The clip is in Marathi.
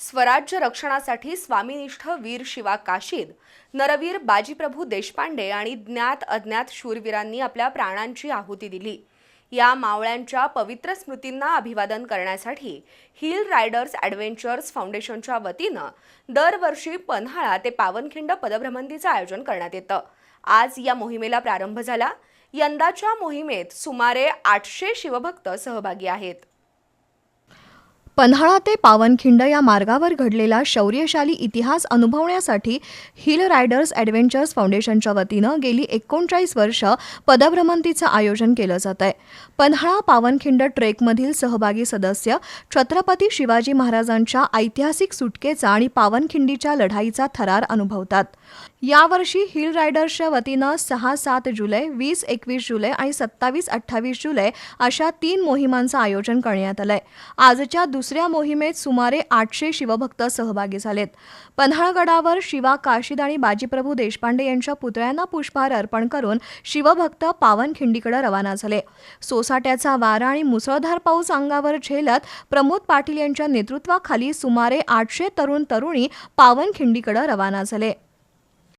स्वराज्य रक्षणासाठी स्वामीनिष्ठ वीर शिवा काशीद नरवीर बाजीप्रभू देशपांडे आणि ज्ञात अज्ञात शूरवीरांनी आपल्या प्राणांची आहुती दिली. या मावळ्यांच्या पवित्र स्मृतींना अभिवादन करण्यासाठी हिल रायडर्स ॲडव्हेंचर्स फाउंडेशनच्या वतीनं दरवर्षी पन्हाळा ते पावनखिंड पदभ्रमंतीचं आयोजन करण्यात येतं. आज या मोहिमेला प्रारंभ झाला. यंदाच्या मोहिमेत सुमारे आठशे शिवभक्त सहभागी आहेत. पन्हाळा ते पावनखिंड या मार्गावर घडलेला शौर्यशाली इतिहास अनुभवण्यासाठी हिल रायडर्स ॲडव्हेंचर्स फाउंडेशनच्या वतीनं गेली एकोणचाळीस वर्ष पदभ्रमंतीचं आयोजन केलं जात आहे. पन्हाळा पावनखिंड ट्रेकमधील सहभागी सदस्य छत्रपती शिवाजी महाराजांच्या ऐतिहासिक सुटकेचा आणि पावनखिंडीच्या लढाईचा थरार अनुभवतात. यावर्षी हिल रायडर्सच्या वतीनं सहा सात जुलै वीस एकवीस जुलै आणि सत्तावीस अठ्ठावीस जुलै अशा तीन मोहिमांचं आयोजन करण्यात आलंय. आजच्या दुसऱ्या मोहिमेत सुमारे आठशे शिवभक्त सहभागी झालेत. पन्हाळगडावर शिवा काशीद आणि बाजीप्रभू देशपांडे यांच्या पुतळ्यांना पुष्पहार अर्पण करून शिवभक्त पावनखिंडीकडे रवाना झाले. सोसाट्याचा वारा आणि मुसळधार पाऊस अंगावर झेलत प्रमोद पाटील यांच्या नेतृत्वाखाली सुमारे आठशे तरुण तरुणी पावनखिंडीकडे रवाना झाले.